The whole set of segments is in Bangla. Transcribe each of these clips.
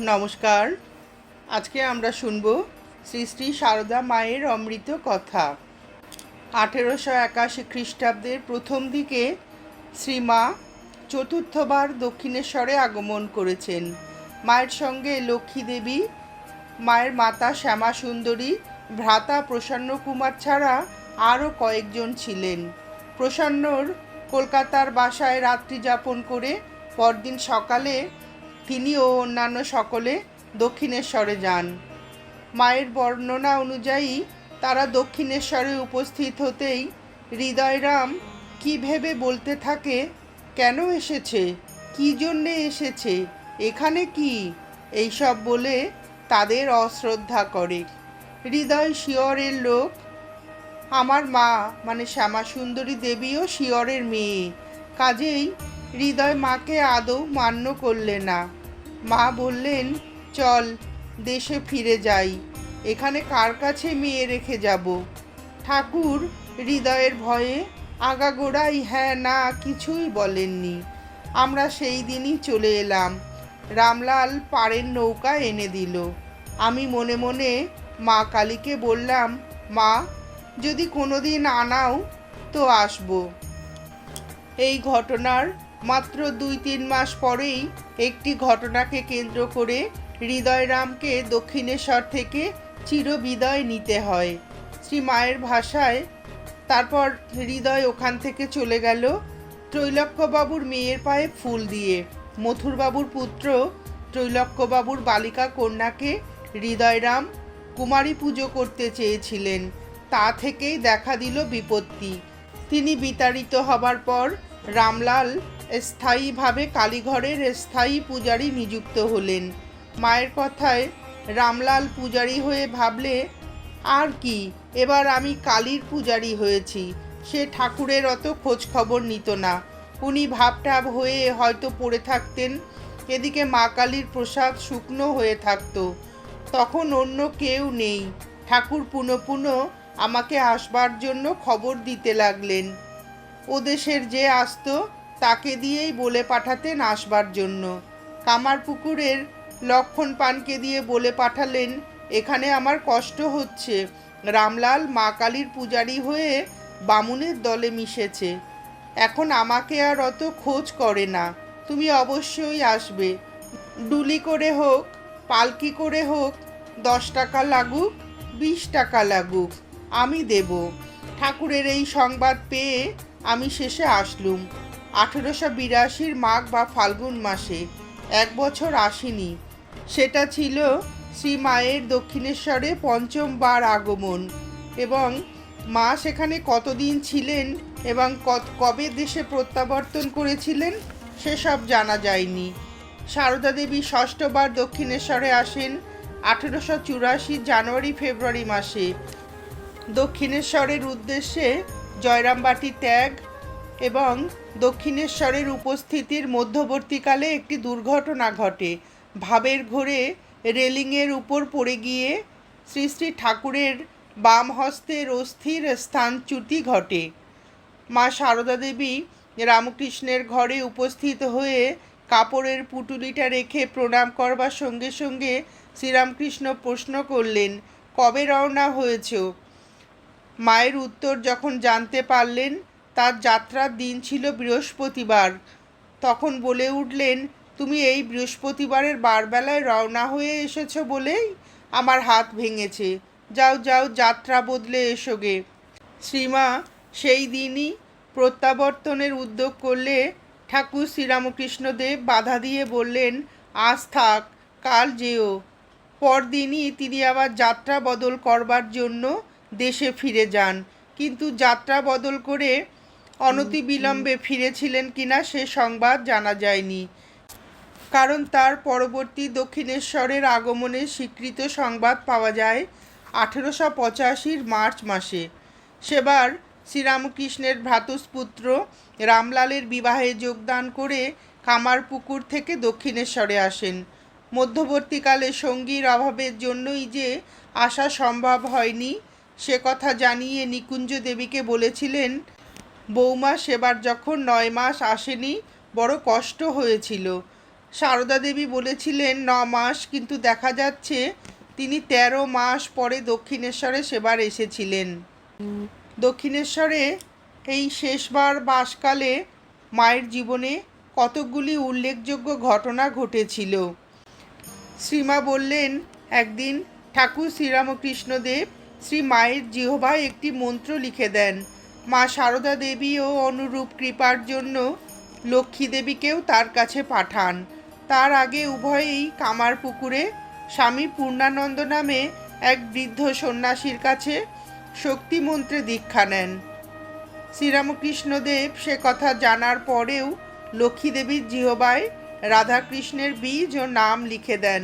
নমস্কার। আজকে আমরা শুনব শ্রী শ্রী সারদা মায়ের অমৃত কথা। আঠেরোশো একাশি খ্রিস্টাব্দের প্রথম দিকে শ্রীমা চতুর্থবার দক্ষিণেশ্বরে আগমন করেছেন। মায়ের সঙ্গে লক্ষ্মী দেবী, মায়ের মাতা শ্যামা সুন্দরী ভ্রাতা প্রসন্ন কুমার ছাড়া আরও কয়েকজন ছিলেন। প্রসন্নর কলকাতার বাসায় রাত্রি যাপন করে পরদিন সকালে তিনি ও অন্যান্য সকলে দক্ষিণেশ্বরে যান। মায়ের বর্ণনা অনুযায়ী তারা দক্ষিণেশ্বরে উপস্থিত হতেই হৃদয়রাম কি ভেবে বলতে থাকে, কেন এসেছে, কি জন্যে এসেছে, এখানে কি, এইসব বলে তাদের অশ্রদ্ধা করে। হৃদয় শিয়রের লোক, আমার মা মানে শ্যামা সুন্দরী দেবীও শিয়রের মেয়ে, কাজেই হৃদয় মাকে আদৌ মান্য করলে না। মা বললেন, চল, দেশে ফিরে যাই। এখানে কার কাছে মেয়ে রেখে যাব? ঠাকুর হৃদয়ের ভয়ে, আগাগোড়াই হ্যাঁ না, কিছুই বলেননি। আমরা সেই দিনই চলে এলাম। রামলাল পাড়ের নৌকা এনে দিল। আমি মনে মনে মা কালীকে বললাম, মা, যদি কোনোদিন আনাও, তো আসব। এই ঘটনার মাত্র দুই তিন মাস পরেই একটি ঘটনাকে কেন্দ্র করে হৃদয়রামকে দক্ষিণেশ্বর থেকে চিরবিদায় নিতে হয়। শ্রী মায়ের ভাষায় তারপর হৃদয় ওখান থেকে চলে গেল ত্রৈলক্যবাবুর মেয়ের পায়ে ফুল দিয়ে। মথুরবাবুর পুত্র ত্রৈলক্যবাবুর বালিকা কন্যাকে হৃদয়রাম কুমারী পুজো করতে চেয়েছিলেন। তা থেকেই দেখা দিল বিপত্তি। তিনি বিতাড়িত হবার পর রামলাল স্থায়ীভাবে কালীঘরের স্থায়ী পূজারী নিযুক্ত হলেন। মায়ের কথায় রামলাল পূজারী হয়ে ভাবলে, আর কি, এবার আমি কালীর পূজারী হয়েছি। সে ঠাকুরের অত খোঁজ খবর নিত না উনি ভাবটাব হয়ে হয়তো পড়ে থাকতেন, এদিকে মা কালীর প্রসাদ শুকনো হয়ে থাকতো। তখন অন্য কেউ নেই। ঠাকুর পুনঃ পুনঃ আমাকে আসবার জন্য খবর দিতে লাগলেন। ও দেশের যে আসত, তাকে দিয়েই বলে পাঠাতেন আসবার জন্য। কামারপুকুরের লক্ষণ পানকে দিয়ে বলে পাঠালেন, এখানে আমার কষ্ট হচ্ছে। রামলাল, মা কালীর পূজারী হয়ে বামুনের দলে মিশেছে। এখন আমাকে আর অত খোঁজ করে না। তুমি অবশ্যই আসবে। ডুলি করে হোক, পালকি করে হোক, দশ টাকা লাগুক, বিশ টাকা লাগুক, আমি দেব। ঠাকুরের এই সংবাদ পেয়ে আমি শেষে আসলুম। আঠেরোশো বিরাশির মাঘ বা ফাল্গুন মাসে। এক বছর আসিনি। সেটা ছিল শ্রী মায়ের দক্ষিণেশ্বরে পঞ্চমবার আগমন এবং মা সেখানে কতদিন ছিলেন এবং কত, কবে দেশে প্রত্যাবর্তন করেছিলেন সেসব জানা যায়নি। সারদা দেবী ষষ্ঠবার দক্ষিণেশ্বরে আসেন আঠেরোশো চুরাশি জানুয়ারি ফেব্রুয়ারি মাসে। দক্ষিণেশ্বরের উদ্দেশ্যে জয়রামবাটি ত্যাগ এবং দক্ষিণেশ্বরের উপস্থিতির মধ্যবর্তীকালে একটি দুর্ঘটনা ঘটে। ভাবের ঘোরে রেলিংয়ের উপর পড়ে গিয়ে শ্রী শ্রী ঠাকুরের বাম হস্তের অস্থির স্থানচ্যুতি ঘটে। মা সারদা দেবী রামকৃষ্ণের ঘরে উপস্থিত হয়ে কাপড়ের পুটুলিটা রেখে প্রণাম করবার সঙ্গে সঙ্গে শ্রীরামকৃষ্ণ প্রশ্ন করলেন, কবে রওনা হয়েছ? মায়ের উত্তর যখন জানতে পারলেন, তার যাত্রার দিন ছিল বৃহস্পতিবার। তখন বলে উঠলেন, তুমি এই বৃহস্পতিবারের বারবেলায় রওনা হয়ে এসেছ বলেই আমার হাত ভেঙেছে। যাও যাও, যাত্রা বদলে এসোগে শ্রীমা সেই দিনই প্রত্যাবর্তনের উদ্যোগ করলে ঠাকুর শ্রীরামকৃষ্ণদেব বাধা দিয়ে বললেন, আজ থাক, কাল যেও। পরদিনই তিনি আবার যাত্রা বদল করবার জন্য দেশে ফিরে যান। কিন্তু যাত্রা বদল করে অনতিবিলম্বে ফিরেছিলেন কিনা সে সংবাদ জানা যায়নি। কারণ তার পরবর্তী দক্ষিণেশ্বরের আগমনের স্বীকৃত সংবাদ পাওয়া যায় আঠেরোশো পঁচাশির মার্চ মাসে। সেবার শ্রীরামকৃষ্ণের ভ্রাতুষ্পুত্র রামলালের বিবাহে যোগদান করে কামারপুকুর থেকে দক্ষিণেশ্বরে আসেন। মধ্যবর্তীকালে সঙ্গীর অভাবের জন্যই যে আসা সম্ভব হয়নি সে কথা জানিয়ে নিকুঞ্জ দেবীকে বলেছিলেন, বৌমা, সেবার যখন নয় মাস আসেনি, বড় কষ্ট হয়েছিল। সারদা দেবী বলেছিলেন, ন মাস, কিন্তু দেখা যাচ্ছে তিনি তেরো মাস পরে দক্ষিণেশ্বরে সেবার এসেছিলেন। দক্ষিণেশ্বরে এই শেষবার বাসকালে মায়ের জীবনে কতকগুলি উল্লেখযোগ্য ঘটনা ঘটেছিল। শ্রীমা বললেন, একদিন ঠাকুর শ্রীরামকৃষ্ণদেব শ্রী মায়ের জিহবায় একটি মন্ত্র লিখে দেন। মা সারদা দেবী ও অনুরূপ কৃপার জন্য লক্ষ্মী দেবীকেও তার কাছে পাঠান। তার আগে উভয়েই কামার পুকুরে স্বামী পূর্ণানন্দ নামে এক বৃদ্ধ সন্ন্যাসীর কাছে শক্তি মন্ত্রে দীক্ষা নেন। শ্রীরামকৃষ্ণদেব সে কথা জানার পরেও লক্ষ্মী দেবীর জিহবায় রাধাকৃষ্ণের বীজ ও নাম লিখে দেন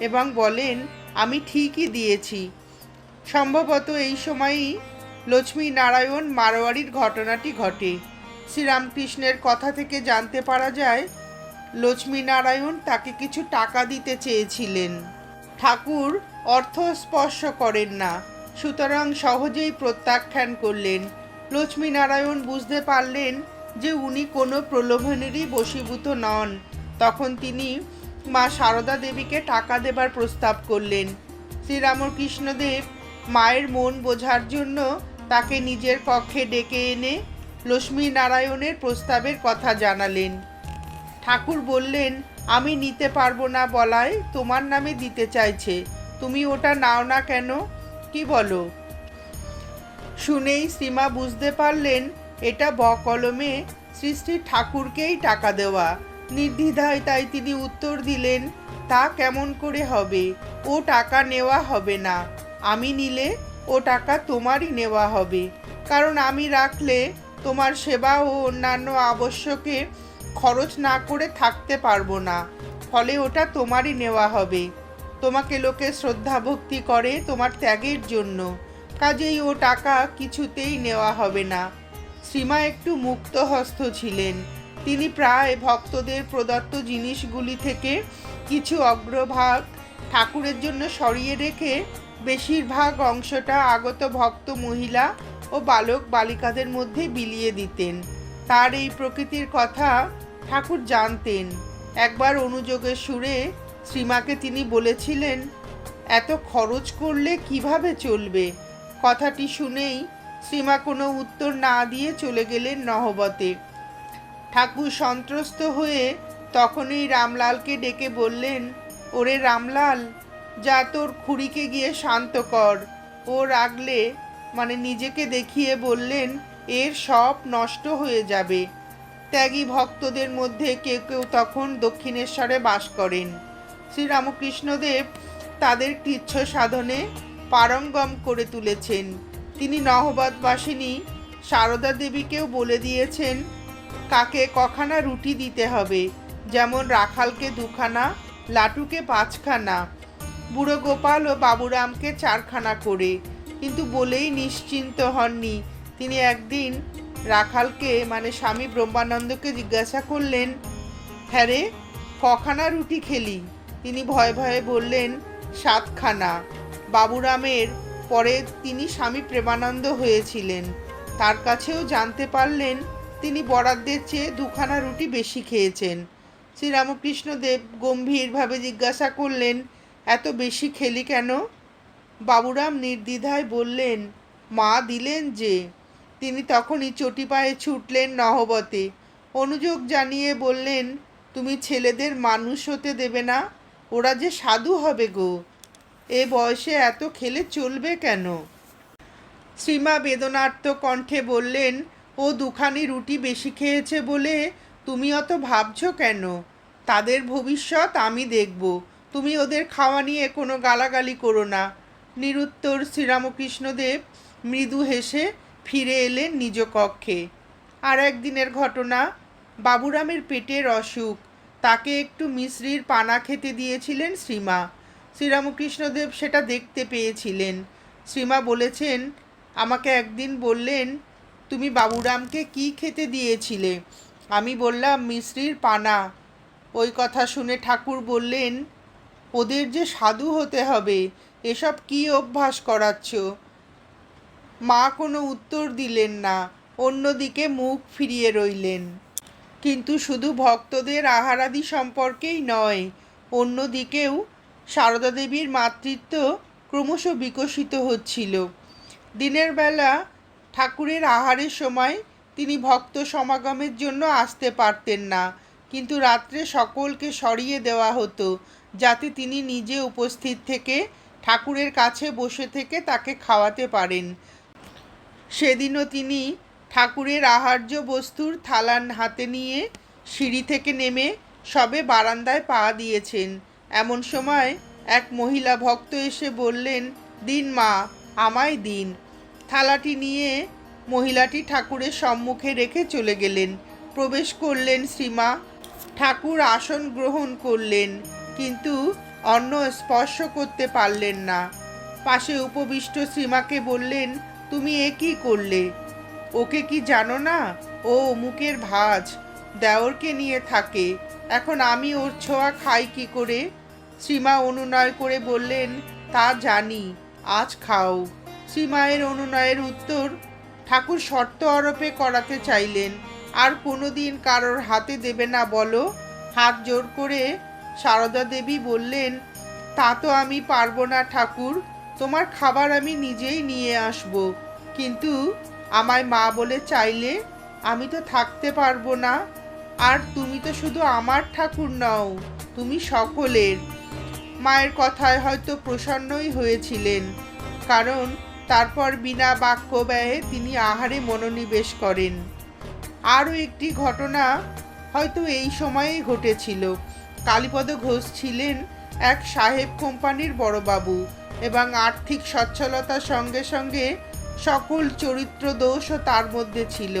এবং বলেন, আমি ঠিকই দিয়েছি। সম্ভবত এই সময়ই লক্ষ্মী নারায়ণ মারোয়ারির ঘটনাটি ঘটে। শ্রীরামকৃষ্ণের কথা থেকে জানতে পারা যায় লক্ষ্মী নারায়ণ তাকে কিছু টাকা দিতে চেয়েছিলেন। ঠাকুর অর্থ স্পর্শ করেন না, সুতরাং সহজেই প্রত্যাখ্যান করলেন। লক্ষ্মীনারায়ণ বুঝতে পারলেন যে উনি কোনো প্রলোভনেরই বশীভূত নন। তখন তিনি মা সারদা দেবীকে টাকা দেবার প্রস্তাব করলেন। শ্রীরামকৃষ্ণদেব মায়ের মন বোঝার জন্য তাকে নিজের কক্ষে ডেকে এনে লক্ষ্মী নারায়ণের প্রস্তাবের কথা জানালেন। ঠাকুর বললেন, আমি নিতে পারব না বলায় তোমার নামে দিতে চাইছে। তুমি ওটা নাও না কেন? কি বলো? শুনেই শ্রীমা বুঝতে পারলেন, এটা বকলমে শ্রী শ্রী ঠাকুরকেই টাকা দেওয়া। নির্দ্বিধায় তাই তিনি উত্তর দিলেন, তা কেমন করে হবে? ও টাকা নেওয়া হবে না। আমি নিলে ও টাকা তোমারই নেওয়া হবে। কারণ আমি রাখলে তোমার সেবা ও অন্যান্য আবশ্যকে খরচ না করে থাকতে পারব না। ফলে ওটা তোমারই নেওয়া হবে। তোমাকে লোকে শ্রদ্ধা ভক্তি করে তোমার ত্যাগের জন্য। কাজেই ও টাকা কিছুতেই নেওয়া হবে না। শ্রীমা একটু মুক্ত হস্ত ছিলেন। তিনি প্রায় ভক্তদের প্রদত্ত জিনিসগুলি থেকে কিছু অগ্রভাগ ঠাকুরের জন্য সরিয়ে রেখে বেশিরভাগ অংশটা আগত ভক্ত মহিলা ও বালক বালিকাদের মধ্যে বিলিয়ে দিতেন। তার এই প্রকৃতির কথা ঠাকুর জানতেন। একবার অনুযোগের সুরে শ্রীমাকে তিনি বলেছিলেন, এত খরচ করলে কীভাবে চলবে? কথাটি শুনেই শ্রীমা কোনো উত্তর না দিয়ে চলে গেলেন নহবতে। ঠাকুর সন্ত্রস্ত হয়ে তখনই রামলালকে ডেকে বললেন, ওরে রামলাল যা তোর খুড়িকে গিয়ে শান্ত কর। ও রাগলে মানে নিজেকে দেখিয়ে বললেন, এর সব নষ্ট হয়ে যাবে। ত্যাগী ভক্তদের মধ্যে কেউ কেউ তখন দক্ষিণেশ্বরে বাস করেন। শ্রীরামকৃষ্ণদেব তাদের কৃচ্ছ সাধনে পারঙ্গম করে তুলেছেন। তিনি নহবতবাসিনী সারদা দেবীকেও বলে দিয়েছেন, কাকে কখানা রুটি দিতে হবে? যেমন রাখালকে দুখানা, লাটুকে পাঁচখানা। বুড়ো গোপাল ও বাবুরামকে চারখানা করে। কিন্তু বলেই নিশ্চিন্ত হননি। তিনি একদিন রাখালকে মানে স্বামী ব্রহ্মানন্দকে জিজ্ঞাসা করলেন হ্যাঁ রে, কখানা রুটি খেলি? তিনি ভয়ে ভয়ে বললেন, সাতখানা। বাবুরামের পরে তিনি স্বামী প্রেমানন্দ হয়েছিলেন। তার কাছেও জানতে পারলেন, তিনি বরাদ্দের চেয়ে দুখানা রুটি বেশি খেয়েছেন। শ্রীরামকৃষ্ণদেব গম্ভীরভাবে জিজ্ঞাসা করলেন এত বেশি খেলি কেন? বাবুরাম নির্দ্বিধায় বললেন, মা দিলেন যে। তিনি তখনই চটি পায়ে ছুটলেন নহবতে। অনুযোগ জানিয়ে বললেন, তুমি ছেলেদের মানুষ হতে দেবে না, ওরা যে সাধু হবে গো। এ বয়সে এত খেলে চলবে কেন? শ্রীমা বেদনার্ত কণ্ঠে বললেন, ও দুখানি রুটি বেশি খেয়েছে বলে তুমি অত ভাবছ কেন? তাদের ভবিষ্যৎ আমি দেখব। তুমি ওদের খাওয়া নিয়ে কোনো গালাগালি করো না। নিরুত্তর শ্রীরামকৃষ্ণদেব মৃদু হেসে ফিরে এলেন নিজ কক্ষে। আর একদিনের ঘটনা, বাবুরামের পেটের অসুখ, তাকে একটু মিশ্রির পানা খেতে দিয়েছিলেন শ্রীমা। শ্রীরামকৃষ্ণদেব সেটা দেখতে পেয়েছিলেন। শ্রীমা বলেছেন, আমাকে একদিন বললেন, তুমি বাবুরামকে কি খেতে দিয়েছিলে? আমি বললাম, মিশ্রির পানা। ওই কথা শুনে ঠাকুর বললেন ওদের যে সাধু হতে হবে, এসব কি অভ্যাস করাচ্ছ? মা কোনো উত্তর দিলেন না, অন্যদিকে মুখ ফিরিয়ে রইলেন। কিন্তু শুধু ভক্তদের আহারাদি সম্পর্কেই নয়, অন্যদিকেও সারদা দেবীর মাতৃত্ব ক্রমশ বিকশিত হচ্ছিল। দিনের বেলা ঠাকুরের আহারের সময় তিনি ভক্ত সমাগমের জন্য আসতে পারতেন না, কিন্তু রাত্রে সকলকে সরিয়ে দেওয়া হতো। যাতে তিনি নিজে উপস্থিত থেকে ঠাকুরের কাছে বসে থেকে তাকে খাওয়াতে পারেন। সেদিনও তিনি ঠাকুরের আহার্য বস্তুর থালান হাতে নিয়ে সিঁড়ি থেকে নেমে সবে বারান্দায় পা দিয়েছেন। এমন সময় এক মহিলা ভক্ত এসে বললেন, দিন মা, আমায় দিন। থালাটি নিয়ে মহিলাটি ঠাকুরের সম্মুখে রেখে চলে গেলেন। প্রবেশ করলেন শ্রীমা। ঠাকুর আসন গ্রহণ করলেন। কিন্তু অন্ন স্পর্শ করতে পারলেন না। পাশে উপবিষ্ট শ্রীমাকে বললেন, তুমি এ কি করলে? ওকে কি জানো না? ও মুখের ভাজ, দেওরকে নিয়ে থাকে। এখন আমি ওর ছোঁয়া খাই কি করে? শ্রীমা অনুনয় করে বললেন, তা জানি, আজ খাও। শ্রীমায়ের অনুনয়ের উত্তর, ঠাকুর শর্ত আরোপে করাতে চাইলেন, আর কোনোদিন কারোর হাতে দেবে না বলো। হাত জোর করে সারদা দেবী বললেন, তা তো আমি পারব না ঠাকুর, তোমার খাবার আমি নিজেই নিয়ে আসব। কিন্তু আমায় মা বলে চাইলে আমি তো থাকতে পারব না। আর তুমি তো শুধু আমার ঠাকুর নও, তুমি সকলের। মায়ের কথায় হয়তো প্রসন্নই হয়েছিলেন, কারণ তারপর বিনা বাক্য ব্যয়ে তিনি আহারে মনোনিবেশ করেন। আরও একটি ঘটনা হয়তো এই সময়েই ঘটেছিল। কালীপদ ঘোষ ছিলেন এক সাহেব কোম্পানির বড়বাবু এবং আর্থিক সচ্ছলতার সঙ্গে সঙ্গে সকল চরিত্র দোষও তার মধ্যে ছিল।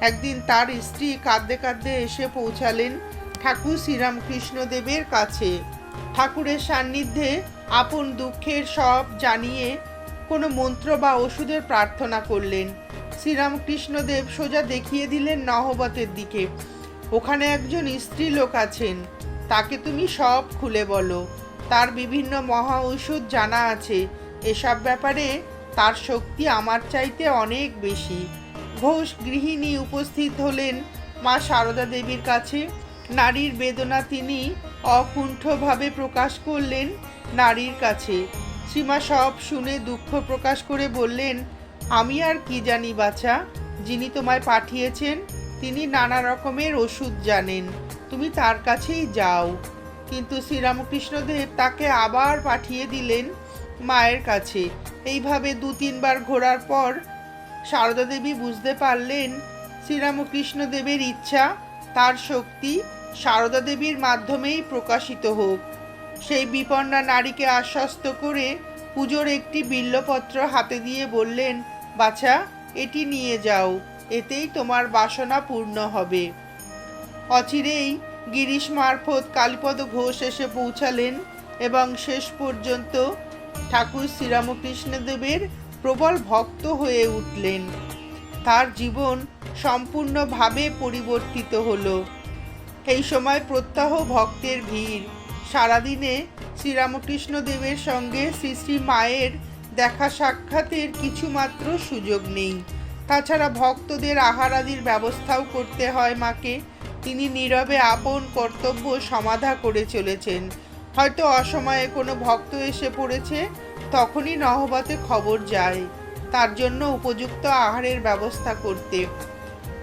একদিন তার স্ত্রী কাঁদতে কাঁদতে এসে পৌঁছালেন ঠাকুর শ্রীরামকৃষ্ণদেবের কাছে। ঠাকুরের সান্নিধ্যে আপন দুঃখের সব জানিয়ে কোনো মন্ত্র বা ওষুধের প্রার্থনা করলেন। শ্রীরামকৃষ্ণদেব সোজা দেখিয়ে দিলেন নহবতের দিকে। ওখানে একজন স্ত্রী লোক আছেন। তাকে তুমি সব খুলে বলো। তার বিভিন্ন মহা ঔষধ জানা আছে। এসব ব্যাপারে তার শক্তি আমার চাইতে অনেক বেশি। ঘোষ গৃহিণী উপস্থিত হলেন মা সারদা দেবীর কাছে। নারীর বেদনা তিনি অকুণ্ঠভাবে প্রকাশ করলেন নারীর কাছে। সীমা সব শুনে দুঃখ প্রকাশ করে বললেন, আমি আর কি জানি বাছা, যিনি তোমায় পাঠিয়েছেন তিনি নানা রকমের ওষুধ জানেন। তুমি তার কাছেই যাও। কিন্তু শ্রীরামকৃষ্ণদেব তাকে আবার পাঠিয়ে দিলেন মায়ের কাছে। এইভাবে দু তিনবার ঘোরার পর সারদা দেবী বুঝতে পারলেন শ্রীরামকৃষ্ণদেবের ইচ্ছা, তার শক্তি সারদা দেবীর মাধ্যমেই প্রকাশিত হোক। সেই বিপন্না নারীকে আশ্বস্ত করে পুজোর একটি বিল্লপত্র হাতে দিয়ে বললেন, বাছা, এটি নিয়ে যাও। এতেই তোমার বাসনা পূর্ণ হবে। অচিরেই গিরিশ মারফত কালীপদ ঘোষ এসে পৌঁছালেন এবং শেষ পর্যন্ত ঠাকুর শ্রীরামকৃষ্ণদেবের প্রবল ভক্ত হয়ে উঠলেন। তার জীবন সম্পূর্ণভাবে পরিবর্তিত হলো। এই সময় প্রত্যাহ ভক্তের ভিড়। সারাদিনে শ্রীরামকৃষ্ণ দেবের সঙ্গে শ্রী শ্রী মায়ের দেখা সাক্ষাতের কিছুমাত্র সুযোগ নেই। তাছাড়া ভক্তদের আহারাদির ব্যবস্থাও করতে হয় মাকে। তিনি নীরবে আপন কর্তব্য সমাধা করে চলেছেন। হয়তো অসময়ে কোনো ভক্ত এসে পড়েছে, তখনই নহবতে খবর যায়। তার জন্য উপযুক্ত আহারের ব্যবস্থা করতে।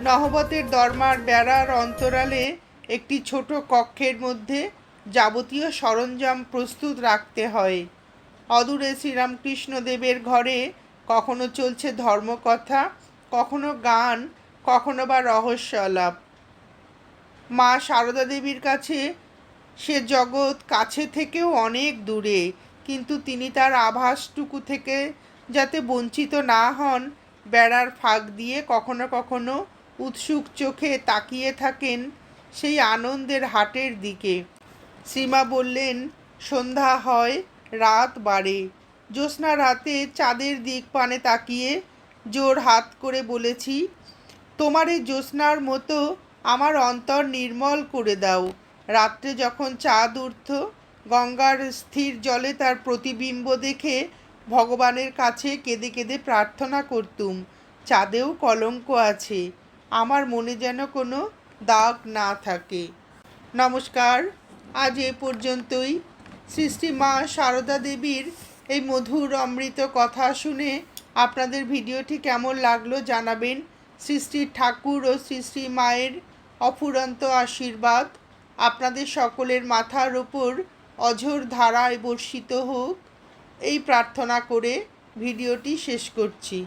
নহবতের দরমার বেড়ার অন্তরালে একটি ছোট কক্ষের মধ্যে যাবতীয় সরঞ্জাম প্রস্তুত রাখতে হয়। অদূরে শ্রীরামকৃষ্ণদেবের ঘরে কখনো চলছে ধর্মকথা কখনো গান, কখনো বা রহস্য আলাপ মা সারদা দেবীর কাছে সে জগৎ কাছে থেকেও অনেক দূরে, কিন্তু তিনি তার আভাসটুকু থেকে যাতে বঞ্চিত না হন, বেড়ার ফাঁক দিয়ে কখনো কখনো উৎসুক চোখে তাকিয়ে থাকেন সেই আনন্দের হাটের দিকে। সীমা বললেন, সন্ধ্যা হয়, রাত বাড়ে। জ্যোৎস্না রাতে চাঁদের দিক পানে তাকিয়ে জোর হাত করে বলেছি, তোমার এই জ্যোৎস্নার মতো আমার অন্তর নির্মল করে দাও। রাত্রে যখন চাঁদ উঠত, গঙ্গার স্থির জলে তার প্রতিবিম্ব দেখে ভগবানের কাছে কেঁদে কেঁদে প্রার্থনা করতুম, চাঁদেও কলঙ্ক আছে, আমার মনে যেন কোনো দাগ না থাকে। নমস্কার, আজ এ পর্যন্তই। সৃষ্টি মা সারদা দেবীর এই মধুর অমৃত কথা শুনে আপনাদের ভিডিওটি কেমন লাগল জানাবেন। শ্রী শ্রী ঠাকুর ও শ্রী শ্রী মায়ের অফুরন্ত আশীর্বাদ। আপনাদের সকলের মাথার ওপর অঝোর ধারায় বর্ষিত হোক। এই প্রার্থনা করে ভিডিওটি শেষ করছি।